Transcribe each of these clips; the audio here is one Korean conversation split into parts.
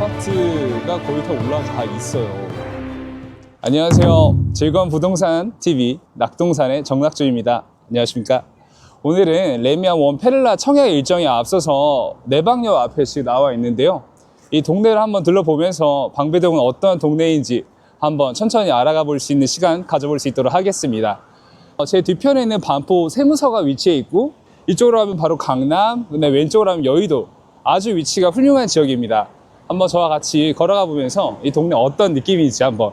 아파트가 거의 다 올라가 있어요. 안녕하세요. 즐거운 부동산 TV 낙동산의 정낙주입니다. 안녕하십니까? 오늘은 레미안 원 페를라 청약 일정에 앞서서 내방역 앞에 지금 나와 있는데요. 이 동네를 한번 둘러보면서 방배동은 어떤 동네인지 한번 천천히 알아가 볼 수 있는 시간 가져볼 수 있도록 하겠습니다. 어, 제 뒤편에는 반포 세무서가 위치해 있고 이쪽으로 하면 바로 강남, 근데 왼쪽으로 하면 여의도 아주 위치가 훌륭한 지역입니다. 한번 저와 같이 걸어가 보면서 이 동네 어떤 느낌인지 한번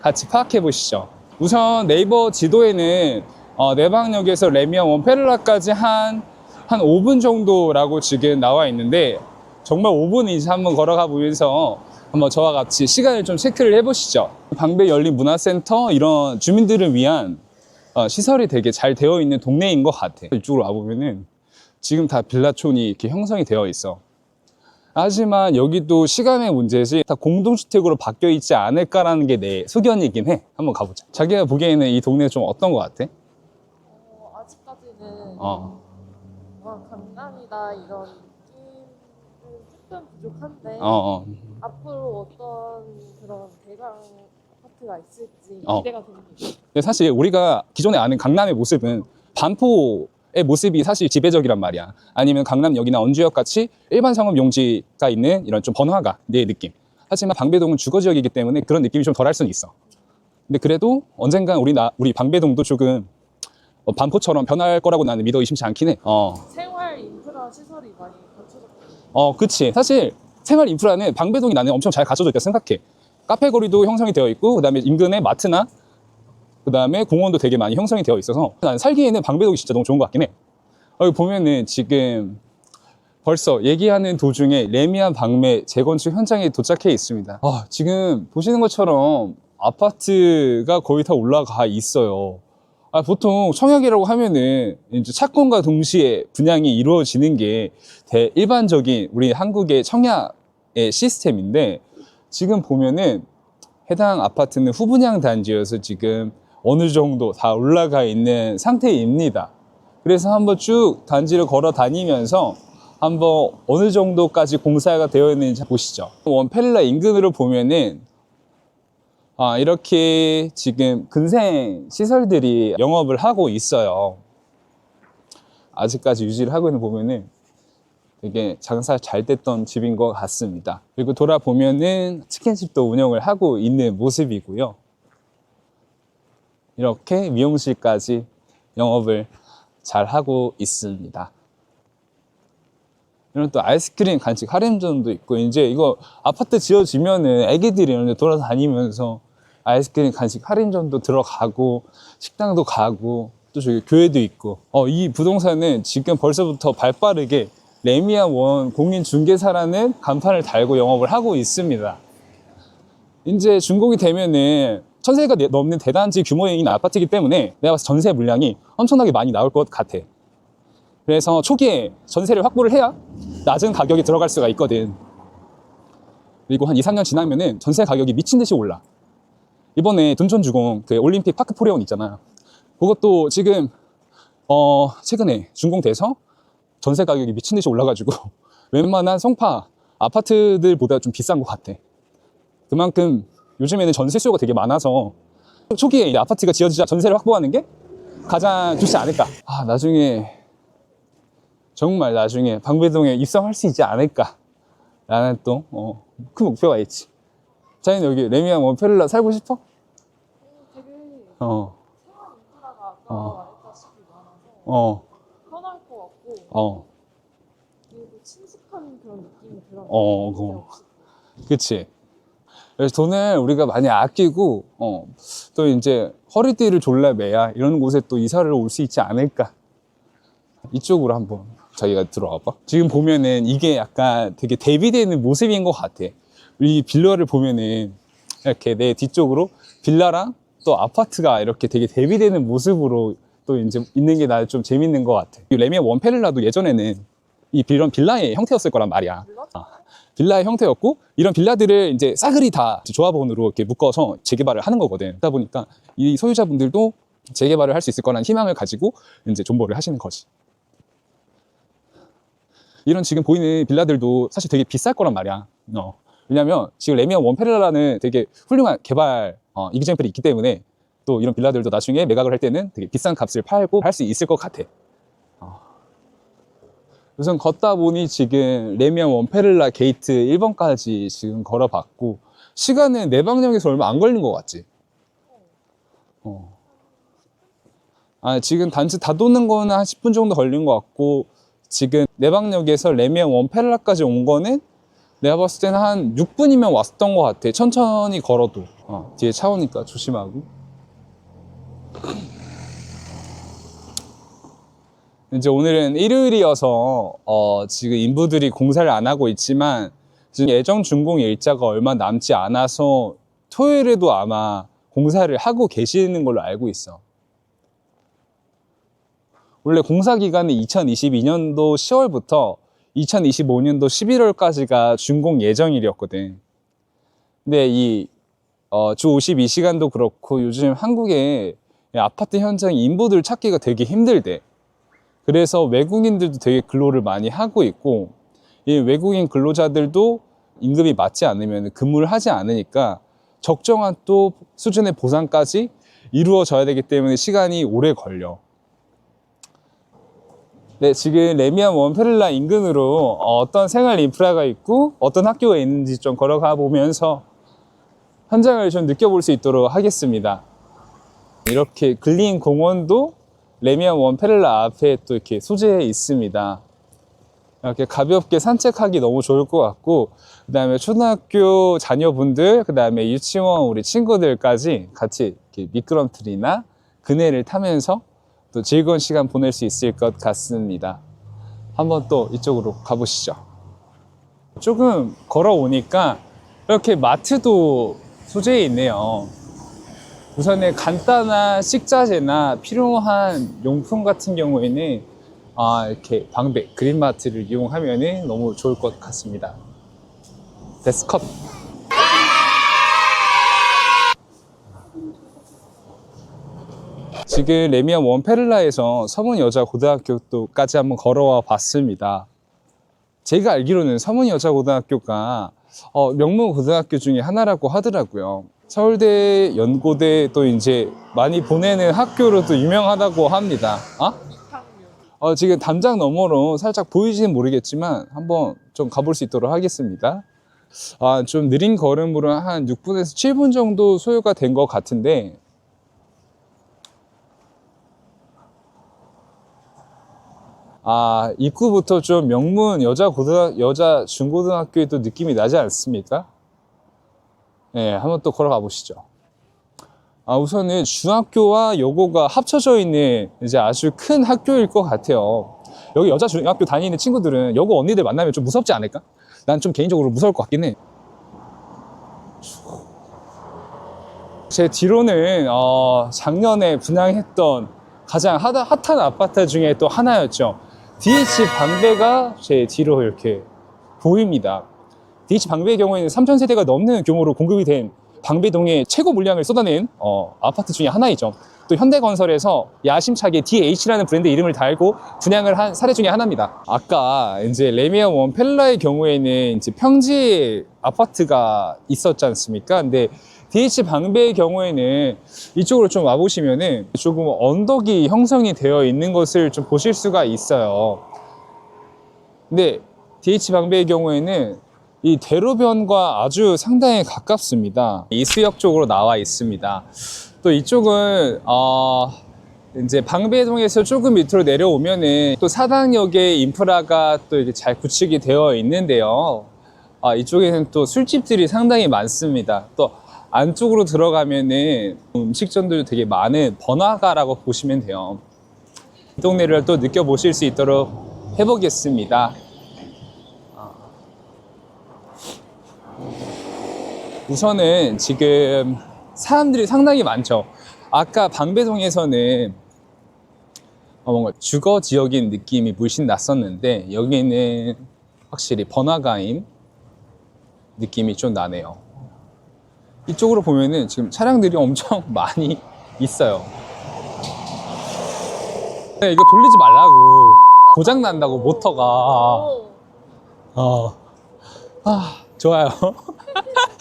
같이 파악해 보시죠. 우선 네이버 지도에는 어, 내방역에서 레미안 원페를라까지 한, 한 5분 정도라고 지금 나와 있는데 정말 5분인지 한번 걸어가 보면서 한번 저와 같이 시간을 좀 체크를 해 보시죠. 방배 열린 문화센터 이런 주민들을 위한 어, 시설이 되게 잘 되어 있는 동네인 것 같아. 이쪽으로 와보면은 지금 다 빌라촌이 이렇게 형성이 되어 있어. 하지만 여기도 시간의 문제지 다 공동주택으로 바뀌어 있지 않을까라는 게 내 소견이긴 해. 한번 가보자. 자기가 보기에는 이 동네 좀 어떤 것 같아? 어, 아직까지는 어. 뭔가 강남이다 이런 느낌은 조금 부족한데 어, 어. 앞으로 어떤 그런 대강 아파트가 있을지 어. 기대가 됩니다. 근데 사실 우리가 기존에 아는 강남의 모습은 반포의 모습이 사실 지배적이란 말이야. 아니면 강남역이나 언주역 같이 일반 상업 용지가 있는 이런 좀 번화가 내 느낌. 하지만 방배동은 주거 지역이기 때문에 그런 느낌이 좀 덜할 수는 있어. 근데 그래도 언젠간 우리 나 우리 방배동도 조금 어, 반포처럼 변할 거라고 나는 믿어 의심치 않긴 해. 어, 생활 인프라 시설이 많이 갖춰졌거든요. 어, 그치. 사실 생활 인프라는 방배동이 나는 엄청 잘 갖춰져 있다 생각해. 카페 거리도 형성이 되어 있고, 그 다음에 인근에 마트나, 그 다음에 공원도 되게 많이 형성이 되어 있어서 나는 살기에는 방배동이 진짜 너무 좋은 것 같긴 해. 어, 여기 보면은 지금 벌써 얘기하는 도중에 레미안 방매 재건축 현장에 도착해 있습니다. 아, 지금 보시는 것처럼 아파트가 거의 다 올라가 있어요. 아, 보통 청약이라고 하면은 이제 착공과 동시에 분양이 이루어지는 게 대, 일반적인 우리 한국의 청약의 시스템인데 지금 보면은 해당 아파트는 후분양 단지여서 지금 어느 정도 다 올라가 있는 상태입니다. 그래서 한번 쭉 단지를 걸어 다니면서 한번 어느 정도까지 공사가 되어 있는지 보시죠. 원펠라 인근으로 보면은 아, 이렇게 지금 근생 시설들이 영업을 하고 있어요. 아직까지 유지를 하고 있는 거 보면은 되게 장사 잘 됐던 집인 것 같습니다. 그리고 돌아보면은 치킨집도 운영을 하고 있는 모습이고요. 이렇게 미용실까지 영업을 잘 하고 있습니다. 이런 또 아이스크림 간식 할인점도 있고 이제 이거 아파트 지어지면은 애기들이 이런 데 돌아다니면서 아이스크림 간식 할인점도 들어가고 식당도 가고 또 저기 교회도 있고 어, 이 부동산은 지금 벌써부터 발빠르게 레미안 원 공인중개사라는 간판을 달고 영업을 하고 있습니다. 이제 준공이 되면은 천세가 내- 넘는 대단지 있는 아파트이기 때문에 내가 봤을 때 전세 물량이 엄청나게 많이 나올 것 같아. 그래서 초기에 전세를 확보를 해야 낮은 가격에 들어갈 수가 있거든. 그리고 한 2, 3년 지나면은 전세 가격이 미친 듯이 올라. 이번에 둔촌주공 그 올림픽 파크 포레온 있잖아. 그것도 지금 어 최근에 준공돼서 전세 가격이 미친 듯이 올라가지고 웬만한 성파 아파트들보다 좀 비싼 것 같아. 그만큼 요즘에는 전세 수요가 되게 많아서 초기에 이 아파트가 지어지자 전세를 확보하는 게 가장 좋지 않을까. 아 나중에 정말 나중에 방배동에 입성할 수 있지 않을까. 라는 또, 어, 큰 목표가 있지. 자기는 여기 레미안 원페를라 살고 싶어? 되게 어, 생활 인프라가 아까 어. 말했다시피 많아서 어, 편할 것 같고 어, 그리고 친숙한 그런 느낌이 들어요. 어, 그거. 없이. 그치. 그래서 돈을 우리가 많이 아끼고, 어, 또 이제 허리띠를 졸라매야 이런 곳에 또 이사를 올 수 있지 않을까. 이쪽으로 한번 자기가 들어와 봐. 지금 보면은 이게 약간 되게 대비되는 모습인 것 같아. 이 빌라를 보면은 이렇게 내 뒤쪽으로 빌라랑 또 아파트가 이렇게 되게 대비되는 모습으로 또 이제 있는 게 나 좀 재밌는 것 같아. 이 레미안 원페를라도 예전에는 이 이런 빌라의 형태였을 거란 말이야. 빌라의 형태였고 이런 빌라들을 이제 싸그리 다 조합원으로 이렇게 묶어서 재개발을 하는 거거든. 그러다 보니까 이 소유자분들도 재개발을 할 수 있을 거라는 희망을 가지고 이제 존버를 하시는 거지. 이런 지금 보이는 빌라들도 사실 되게 비쌀 거란 말이야. 어. 왜냐면 지금 레미안 원페렐라는 되게 훌륭한 개발 어, 이기쟁플이 있기 때문에 또 이런 빌라들도 나중에 매각을 할 때는 되게 비싼 값을 팔고 할 수 있을 것 같아. 어. 우선 걷다 보니 지금 레미안 원페렐라 게이트 1번까지 지금 걸어봤고 시간은 내방역에서 얼마 안 걸린 것 같지? 어. 아, 지금 단지 다 도는 거는 한 10분 정도 걸린 것 같고 지금 내방역에서 레미안 원페렐라까지 온 거는 내가 봤을 때는 한 6분이면 왔던 것 같아. 천천히 걸어도. 어, 뒤에 차 오니까 조심하고. 이제 오늘은 일요일이어서 어, 지금 인부들이 공사를 안 하고 있지만 지금 예정 준공 일자가 얼마 남지 않아서 토요일에도 아마 공사를 하고 계시는 걸로 알고 있어. 원래 공사 기간은 2022년도 10월부터 2025년도 11월까지가 준공 예정일이었거든. 근데 이, 어, 주 52시간도 그렇고 요즘 한국에 아파트 현장 인부들 찾기가 되게 힘들대. 그래서 외국인들도 되게 근로를 많이 하고 있고, 이 외국인 근로자들도 임금이 맞지 않으면 근무를 하지 않으니까 적정한 또 수준의 보상까지 이루어져야 되기 때문에 시간이 오래 걸려. 네, 지금 레미안 원페렐라 인근으로 어떤 생활 인프라가 있고 어떤 학교가 있는지 좀 걸어가 보면서 현장을 좀 느껴볼 수 있도록 하겠습니다. 이렇게 근린 공원도 레미안 원 페렐라 앞에 또 이렇게 소재해 있습니다. 이렇게 가볍게 산책하기 너무 좋을 것 같고, 그 다음에 초등학교 자녀분들, 그 다음에 유치원 우리 친구들까지 같이 미끄럼틀이나 그네를 타면서 또 즐거운 시간 보낼 수 있을 것 같습니다. 한번 또 이쪽으로 가보시죠. 조금 걸어오니까 이렇게 마트도 소재해 있네요. 우선은 간단한 식자재나 필요한 용품 같은 경우에는 아, 이렇게 방배, 그린마트를 이용하면 너무 좋을 것 같습니다. 데스컵. 지금 레미안 원페를라에서 서문 여자 고등학교까지 한번 걸어와 봤습니다. 제가 알기로는 서문 여자 고등학교가 어, 명문 고등학교 중에 하나라고 하더라고요. 서울대, 연고대 또 이제 많이 보내는 학교로도 유명하다고 합니다. 어? 어, 지금 담장 너머로 살짝 보이지는 모르겠지만 한번 좀 가볼 수 있도록 하겠습니다. 아, 좀 느린 걸음으로 한 6분에서 7분 정도 소요가 된 것 같은데 아, 입구부터 좀 명문 여자 고등 여자 중고등학교에도 느낌이 나지 않습니까? 네, 한번 또 걸어가 보시죠. 아, 우선은 중학교와 여고가 합쳐져 있는 이제 아주 큰 학교일 것 같아요. 여기 여자 중학교 다니는 친구들은 여고 언니들 만나면 좀 무섭지 않을까? 난 좀 개인적으로 무서울 것 같긴 해. 제 뒤로는 어, 작년에 분양했던 가장 핫- 핫한 아파트 중에 또 하나였죠. DH 방배가 제 뒤로 이렇게 보입니다. DH 방배의 경우에는 3,000세대가 넘는 규모로 공급이 된 방배동의 최고 물량을 쏟아낸 어, 아파트 중에 하나이죠. 또 현대건설에서 야심차게 DH라는 브랜드 이름을 달고 분양을 한 사례 중에 하나입니다. 아까 이제 레미안 원 펠라의 경우에는 이제 평지 아파트가 있었지 않습니까? 근데 DH 방배의 경우에는 이쪽으로 좀 와보시면은 조금 언덕이 형성이 되어 있는 것을 좀 보실 수가 있어요. 근데 DH 방배의 경우에는 이 대로변과 아주 상당히 가깝습니다. 이수역 쪽으로 나와 있습니다. 또 이쪽은 어 이제 방배동에서 조금 밑으로 내려오면은 또 사당역의 인프라가 또 이렇게 잘 구축이 되어 있는데요. 아, 이쪽에는 또 술집들이 상당히 많습니다. 또 안쪽으로 들어가면은 음식점들도 되게 많은 번화가라고 보시면 돼요. 이 동네를 또 느껴보실 수 있도록 해보겠습니다. 우선은 지금 사람들이 상당히 많죠. 아까 방배동에서는 어, 뭔가 주거 지역인 느낌이 물씬 났었는데 여기는 확실히 번화가인 느낌이 좀 나네요. 이쪽으로 보면은 지금 차량들이 엄청 많이 있어요. 네, 이거 돌리지 말라고 고장 난다고 모터가. 오, 어. 아, 좋아요.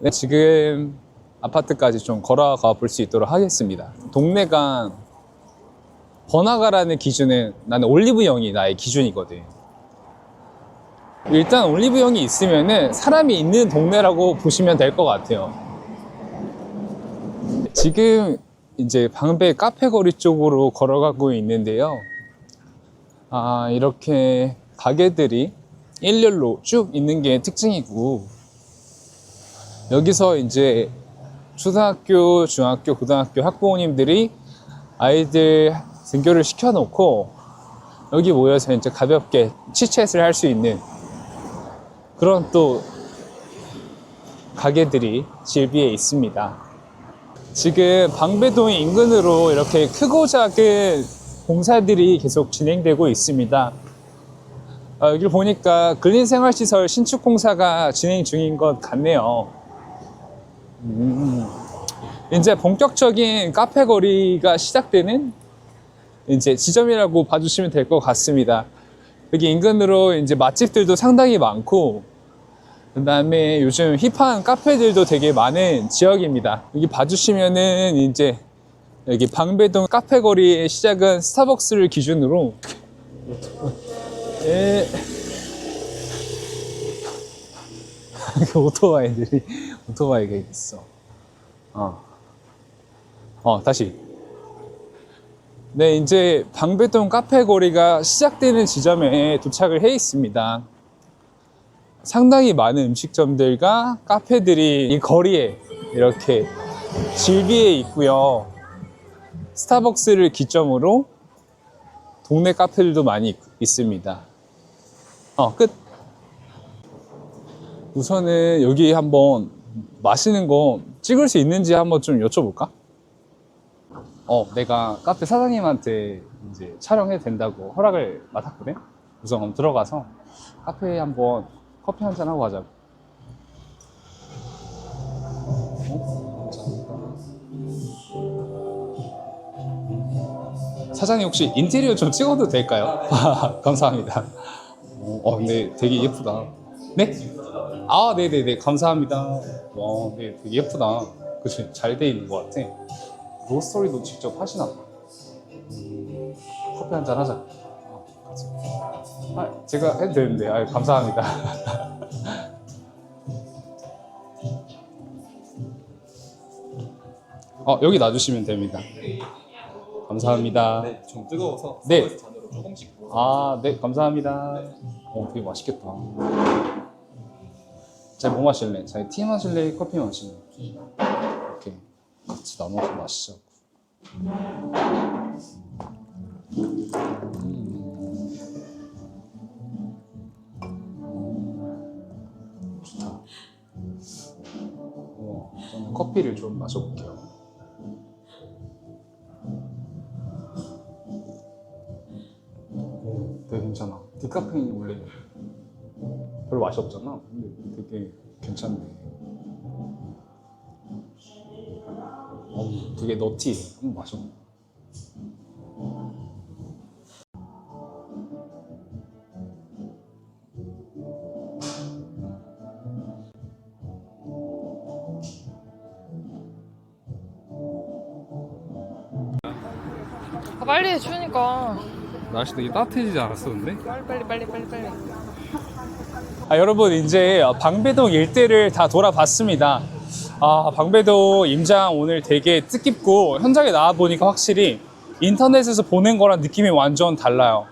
네, 지금 아파트까지 좀 걸어가 볼 수 있도록 하겠습니다. 동네가 번화가라는 기준은 나는 올리브영이 나의 기준이거든. 일단 올리브영이 있으면은 사람이 있는 동네라고 보시면 될 것 같아요. 지금 이제 방배 카페 거리 쪽으로 걸어가고 있는데요. 아, 이렇게 가게들이 일렬로 쭉 있는 게 특징이고, 여기서 이제 초등학교, 중학교, 고등학교 학부모님들이 아이들 등교를 시켜놓고, 여기 모여서 이제 가볍게 치챗을 할 수 있는 그런 또 가게들이 질비해 있습니다. 지금 방배동 인근으로 이렇게 크고 작은 공사들이 계속 진행되고 있습니다. 어, 여기 보니까 근린생활시설 신축 공사가 진행 중인 것 같네요. 음, 이제 본격적인 카페 거리가 시작되는 이제 지점이라고 봐주시면 될 것 같습니다. 여기 인근으로 이제 맛집들도 상당히 많고, 그 다음에 요즘 힙한 카페들도 되게 많은 지역입니다. 여기 봐주시면은 이제 여기 방배동 카페 거리의 시작은 스타벅스를 기준으로 예. 오토바이들이 오토바이가 있어. 어. 어 다시. 네 이제 방배동 카페 거리가 시작되는 지점에 도착을 해 있습니다. 상당히 많은 음식점들과 카페들이 이 거리에 이렇게 질비해 있고요. 스타벅스를 기점으로 동네 카페들도 많이 있- 있습니다. 어, 끝. 우선은 여기 한번 마시는 거 찍을 수 있는지 한번 좀 여쭤볼까? 어, 내가 카페 사장님한테 이제 촬영해도 된다고 허락을 맡았거든? 우선 한번 들어가서 카페에 한번 커피 한 잔 하고 가자고. 사장님 혹시 인테리어 좀 찍어도 될까요? 감사합니다. 어, 어, 근데 되게 예쁘다. 네? 아, 네네네. 감사합니다. 와, 네, 되게 예쁘다. 그치? 잘 돼 있는 것 같아. 로스토리도 직접 하시나 봐. 음, 커피 한잔 하자. 어, 같이. 아, 제가 해도 되는데, 아, 감사합니다. 어, 여기 놔주시면 됩니다. 감사합니다. 네, 좀 뜨거워서 네. 잔으로 조금씩 부어. 아, 네, 감사합니다. 어, 되게 맛있겠다. 자, 뭐 마실래? 자, 티 마실래? 커피 마실래? 이렇게 같이 나눠서 마시자고. 음. 좋다. 어, 커피를 좀 마셔볼게요. 어, 되게 괜찮아. 디카페인이 원래 별로 맛이 없잖아. 근데 되게 괜찮네. 어, 되게 너티해. 한번 마셔. 아, 빨리 해 추우니까 날씨 되게 따뜻해지지 않았어, 근데? 빨리 빨리 빨리 빨리 빨리 아, 여러분 이제 방배동 일대를 다 돌아봤습니다. 아, 방배동 임장 오늘 되게 뜻깊고 현장에 나와 보니까 확실히 인터넷에서 보는 거랑 느낌이 완전 달라요.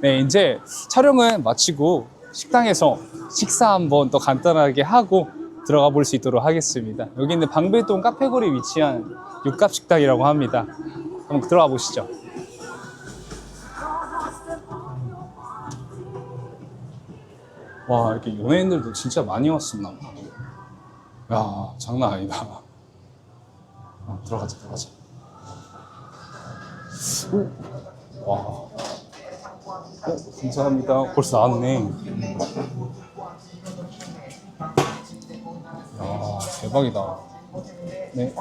네, 이제 촬영은 마치고 식당에서 식사 한번 더 간단하게 하고 들어가 볼 수 있도록 하겠습니다. 여기는 방배동 카페거리 위치한 육갑식당이라고 합니다. 한번 들어가 보시죠. 와 이렇게 연예인들도 진짜 많이 왔었나 봐. 야 장난 아니다. 어, 들어가자 들어가자. 오, 와. 어, 감사합니다. 벌써 나왔네. 야 대박이다. 네.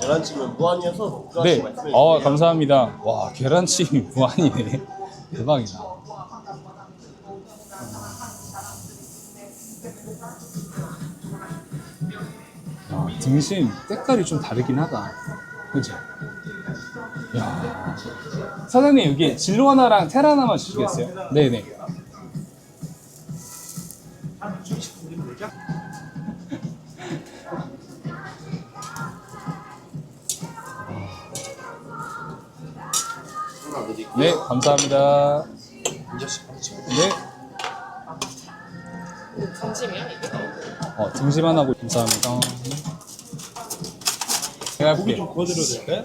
계란찜은 무한이어서 두 네. 어 주세요. 감사합니다. 와 계란찜 무한이네. 대박이다. 야, 등심 색깔이 좀 다르긴 하다. 그지? 야. 사장님, 여기 진로 하나랑 테라 하나만 주시겠어요? 네네. 네, 감사합니다. 네. 점심이야 이게? 어, 등심 하나 고 감사합니다. 제가 고기 할게. 좀 구워드려도 될까요?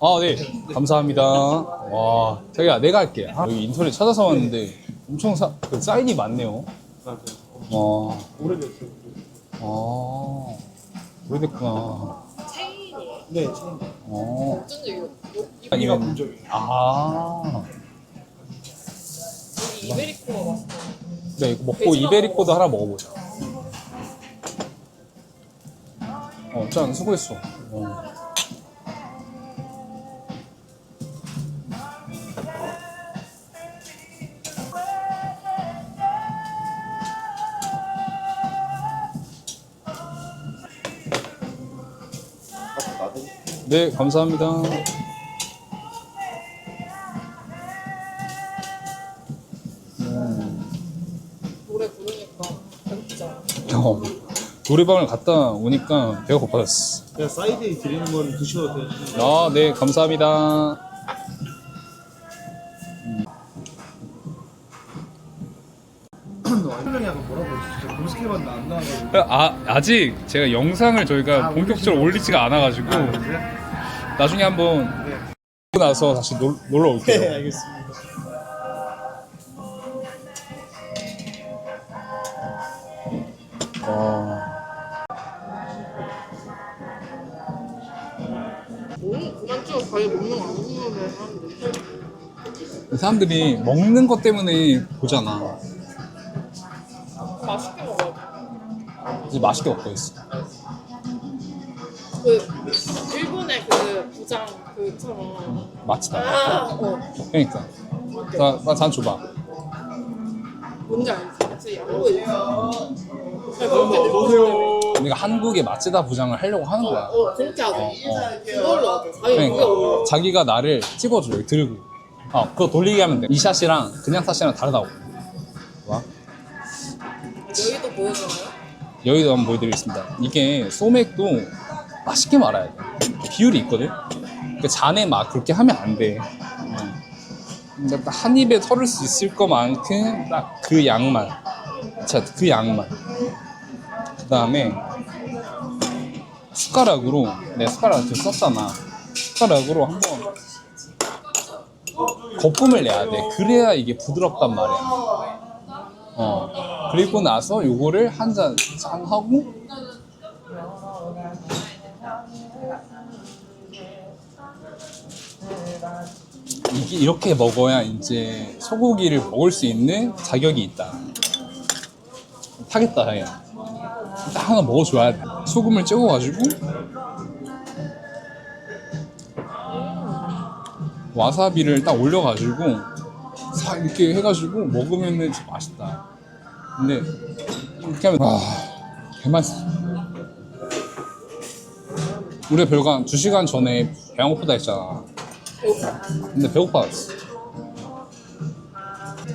아, 네. 감사합니다. 와, 자기야, 내가 할게. 아, 여기 인터넷 찾아서 왔는데 엄청 사, 그 사인이 많네요. 맞아요. 와, 오래됐어요. 아, 오래됐구나. 체인이에요. 네, 어, 어쩐지 이거 요- 고기가 이거 아니면- 문적이에요. 아. 여기 이베리코가 맛있어. 네, 이거 먹고 이베리코도 하나 먹어보자. 어, 짠, 수고했어. 네, 감사합니다. 노래 부르니까 배고프잖아. 어, 노래방을 갔다 오니까 배가 고파졌어. 그냥 사이드에 드리는 건 드셔도 돼요. 아, 네, 감사합니다. 설명이 약간 뭐라고 진짜 검색해봤는데 안 나와가지고. 아, 아직 제가 영상을 저희가 아, 본격적으로 올리지가 않아가지고 나중에 한번 네. 보고 나서 다시 놀, 놀러 네, 올게요. 알겠습니다. 와, 사람들이 먹는 것 때문에 보잖아. 맛있게 먹어야 돼. 이제 맛있게 먹고 있어. 그 일본의 그 부장 그처럼 맛있다. 아, 어 그러니까. 나, 나잔 줘봐. 뭔지 알지? 진짜 양보 있어. 보세요. 우리가 한국의 맛지다 부장을 하려고 하는 거야. 어 그렇게 하자. 어, 어. 그걸로 하자. 자기 그게 그러니까. 자기가 나를 찍어줘 여기 들고. 어, 그거 돌리게 하면 돼. 이 샷이랑 그냥 샷이랑 다르다고. 와. 여기도 보여주나요? 여기도 한번 보여드리겠습니다. 이게 소맥도 맛있게 말아야 돼. 비율이 있거든. 그 잔에 막 그렇게 하면 안 돼. 딱한 입에 털을 수 있을 것만큼 딱 그 양만. 자, 그 양만. 그 다음에 숟가락으로 내 숟가락 이렇게 썼잖아. 숟가락으로 한번 거품을 내야 돼. 그래야 이게 부드럽단 말이야. 어. 그리고 나서 요거를 한잔짠 하고 이게 이렇게 먹어야 이제 소고기를 먹을 수 있는 자격이 있다. 타겠다, 자기야. 딱 하나 먹어줘야 돼. 소금을 찍어가지고 와사비를 딱 올려가지고 싹 이렇게 해가지고 먹으면은 진짜 맛있다. 근데 이렇게 하면 와 개맛있어. 우리 별거 한 2시간 전에 배가 고프다 했잖아. 근데 배고파졌어.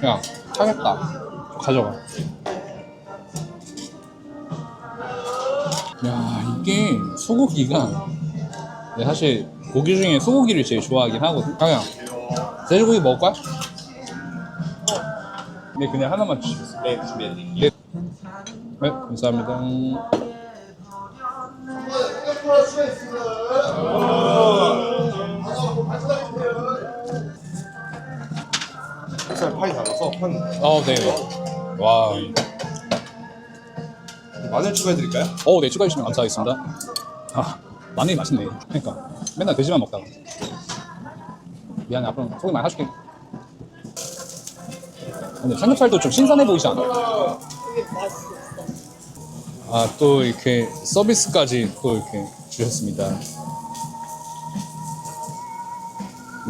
야, 타겠다. 가져가. 야, 이게 소고기가 내가 사실 고기 중에 소고기를 제일 좋아하긴 하거든. 야, 돼지고기 먹을까? 네, 그냥 하나만 주시겠어요? 네, 준비해드릴게요. 네, 감사합니다. 살 파이 달아서 한 어, 네. 와. 마늘 추가해드릴까요? 어, 네, 추가해주시면 감사하겠습니다. 아, 마늘이 맛있네. 그러니까. 맨날 돼지만 먹다가. 미안해, 앞으로 소고기 많이 사줄게. 근데 삼겹살도 좀 신선해 보이지 않아? 아, 또 이렇게 서비스까지 또 이렇게 주셨습니다.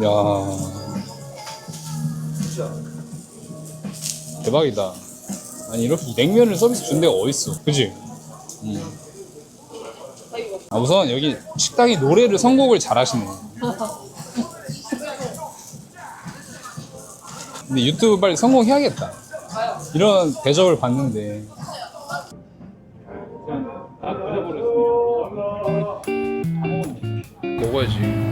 야 대박이다. 아니 이렇게 냉면을 서비스 준 데가 어딨어 그지? 음. 아, 우선 여기 식당이 노래를 선곡을 잘 하시네 근데 유튜브 빨리 성공해야겠다. 이런 대접을 받는데. 버려버렸으니까 먹어야지